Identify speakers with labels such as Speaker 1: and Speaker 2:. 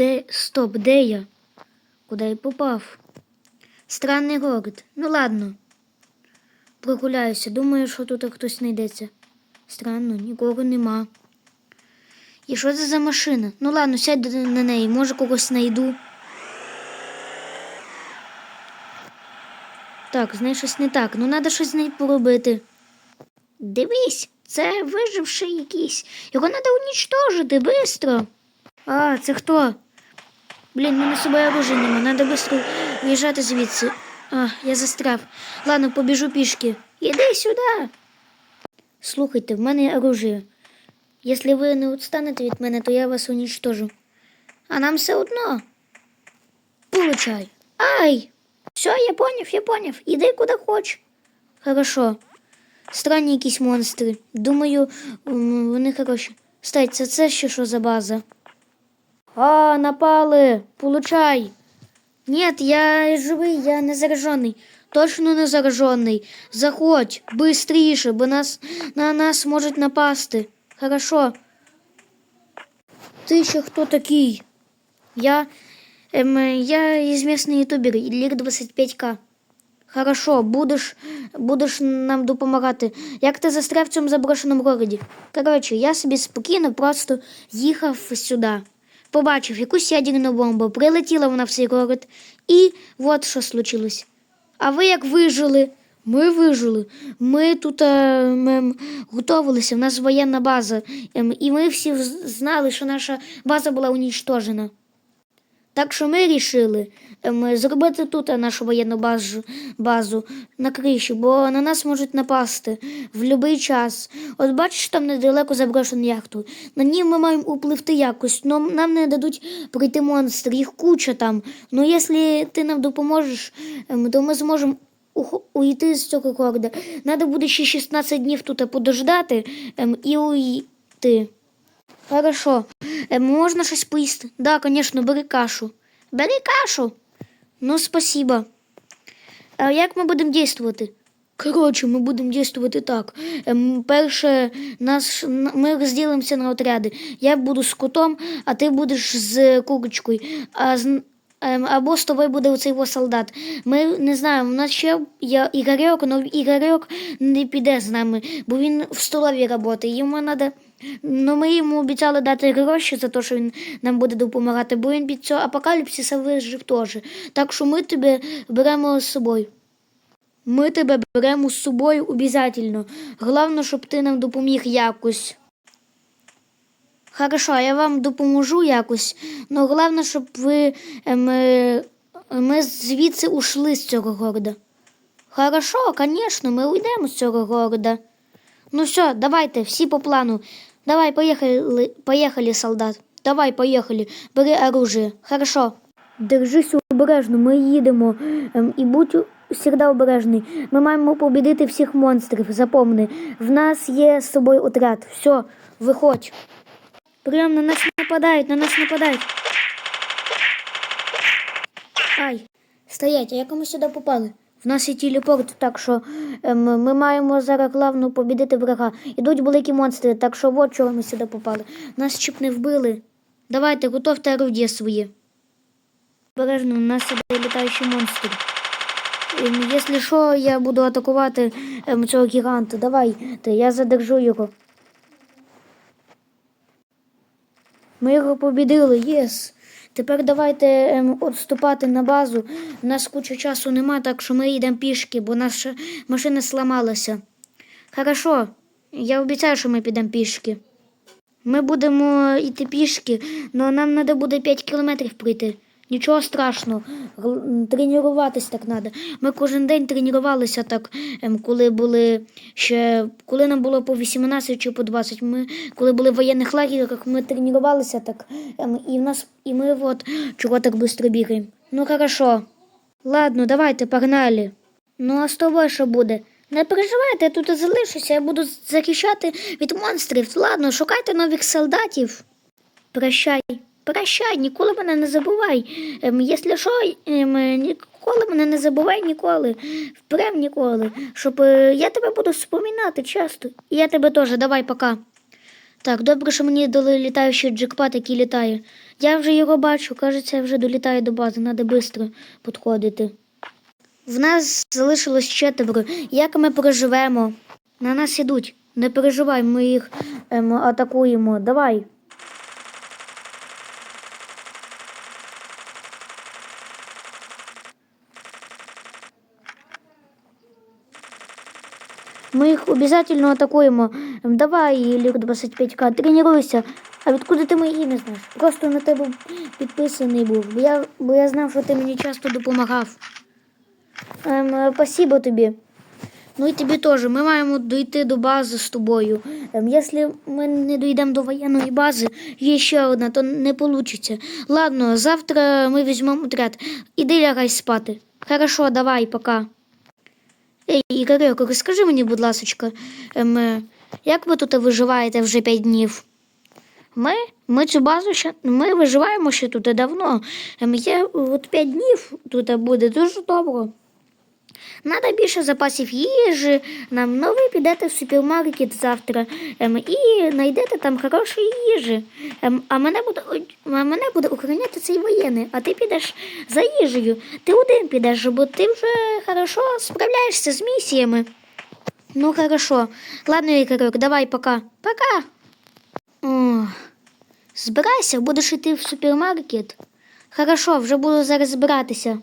Speaker 1: Де. Стоп, де я? Куди я попав? Странний город. Ну ладно. Прогуляюся. Думаю, що тут хтось знайдеться. Странно, нікого нема. І що це за машина? Ну ладно, сядь на неї, може когось знайду. Так, знаєш, щось не так. Ну треба щось з нею поробити. Дивись, це виживший якийсь. Його треба унічтожити, бистро. А, це хто? Блін, мене з собою оружия нема. Надо быстро виїжджати звідси. А, я застряв. Ладно, побіжу пішки. Іди сюди. Слухайте, в мене оружие. Якщо ви не відстанете від мене, то я вас уничтожу. А нам все одно. Получай. Ай! Все, я поняв, я поняв. Іди куди хоч. Хорошо. Странні якісь монстри. Думаю, вони хороші. Стай, це, це ще що за база? А, напали. Получай. Нет, я живий, я не заражений. Точно не заражений. Заходь, быстріше, бо нас, на нас можуть напасти. Хорошо. Ти ще хто такий? Я, ем, я місний ютубер, Лік 25К. Хорошо, будеш, будеш нам допомагати. Як ти застряв в цьому заброшеному городі? Коротше, я собі спокійно просто їхав сюди. Побачив якусь ядерну бомбу, прилетіла вона в цей город, і от що случилось. А ви як вижили? Ми вижили. Ми тут е, м, готувалися, в нас воєнна база. Ем, і ми всі знали, що наша база була унічтожена. Так що ми вирішили ем, зробити тут нашу воєнну базу, базу на криші, бо на нас можуть напасти в будь-який час. От бачиш, там недалеко заброшену яхту. На ній ми маємо upливти якось, але нам не дадуть пройти монстр, їх куча там. Ну, якщо ти нам допоможеш, ем, то ми зможемо уйти з цього города. Надо буде ще 16 днів тут подождати ем, і уйти. Хорошо. Е, Можна щось поїсти? Да, конечно, бери кашу. Бери кашу. Ну, спасибо. А як ми будемо дійствувати? Коротше, ми будемо дійствувати так. Ем, перше, нас, ми розділимося на отряди. Я буду з котом, а ти будеш з курочкою. А ем, або з тобою буде оцей во солдат. Ми не знаємо, у нас ще є Ігорьок, але Ігорьок не піде з нами, бо він в столовій працює. Йому треба. Ну, ми йому обіцяли дати гроші за те, що він нам буде допомагати, бо він під цього апокаліпсиса вижив теж. Так що ми тебе беремо з собою. Ми тебе беремо з собою обов'язково. Головне, щоб ти нам допоміг якось. Хорошо, я вам допоможу якось, але головне, щоб ви ем, е, ми звідси ушли з цього города. Хорошо, звісно, ми уйдемо з цього города. Ну все, давайте, всі по плану. Давай, поехали, поехали, солдат. Давай, поехали. Бери оружие. Хорошо. Держись обережно, ми їдемо. Ем, і будь завжди обережний. Ми маємо побідити всіх монстрів. Запомни, в нас є з собою отряд. Все, виходь. Прям на нас нападають, на нас нападають. Ай, стоять, а як ми сюди попали? В нас є телепорт, так що ем, ми маємо зараз главну побідити врага. Ідуть великі монстри, так що от чого ми сюди попали. Нас чіп не вбили. Давайте, готовте орудія свої. Бережно, у нас сюди літаючі монстри. Ем, якщо що, я буду атакувати ем, цього гіганта. Давай, ти, я задержу його. Ми його побідили, єс. Тепер давайте ем, відступати на базу. У нас куча часу немає, так що ми йдемо пішки, бо наша машина сламалася. Хорошо, я обіцяю, що ми підемо пішки. Ми будемо йти пішки, але нам треба буде 5 кілометрів пройти. Нічого страшного, тренуватись так треба. Ми кожен день тренувалися так, ем, коли були ще, коли нам було по 18 чи по 20. Ми, коли були в воєнних лагерях, ми тренувалися так, ем, і в нас, і ми от чого так швидко бігаємо. Ну хорошо. Ладно, давайте, погнали. Ну, а з тобою що буде? Не переживайте, я тут залишуся, я буду захищати від монстрів. Ладно, шукайте нових солдатів. Прощай, прощай, ніколи мене не забувай. Ем, якщо що, ем, ніколи мене не забувай ніколи. Впрям ніколи. Щоб е, я тебе буду споминати часто. І я тебе теж, давай, пока. Так, добре, що мені дали літаючий джекпот, який літає. Я вже його бачу, кажеться, я вже долітаю до бази, треба швидко підходити. В нас залишилось четверо. Як ми проживемо? На нас ідуть. Не переживай, ми їх ем, атакуємо. Давай. Ми їх обов'язково атакуємо. Давай, Лір 25К, тренуйся. А відкуди ти моє ім'я знаєш? Просто на тебе підписаний був. Я, бо я знав, що ти мені часто допомагав. Ем, спасибо тобі. Ну і тобі теж. Ми маємо дійти до бази з тобою. Ем, якщо ми не дійдемо до воєнної бази, є ще одна, то не вийде. Ладно, завтра ми візьмемо отряд. Іди лягай спати. Хорошо, давай, пока. Ігорьок, розкажи мені, будь ласочка, ем, е, як ви тут виживаєте вже п'ять днів? Ми, ми цю базу ще ми виживаємо ще тут давно. Ем, є от п'ять днів тут буде дуже добре. Надо більше запасів їжі, нам ну підете в супермаркет завтра ем, і знайдете там хорошої їжі. Ем, а мене буде а мене буде охороняти цей воєнний, а ти підеш за їжею. Ти один підеш, бо ти вже хорошо справляєшся з місіями. Ну, хорошо. Ладно, Ігорьок, давай, пока. Пока. О, збирайся, будеш йти в супермаркет. Хорошо, вже буду зараз збиратися.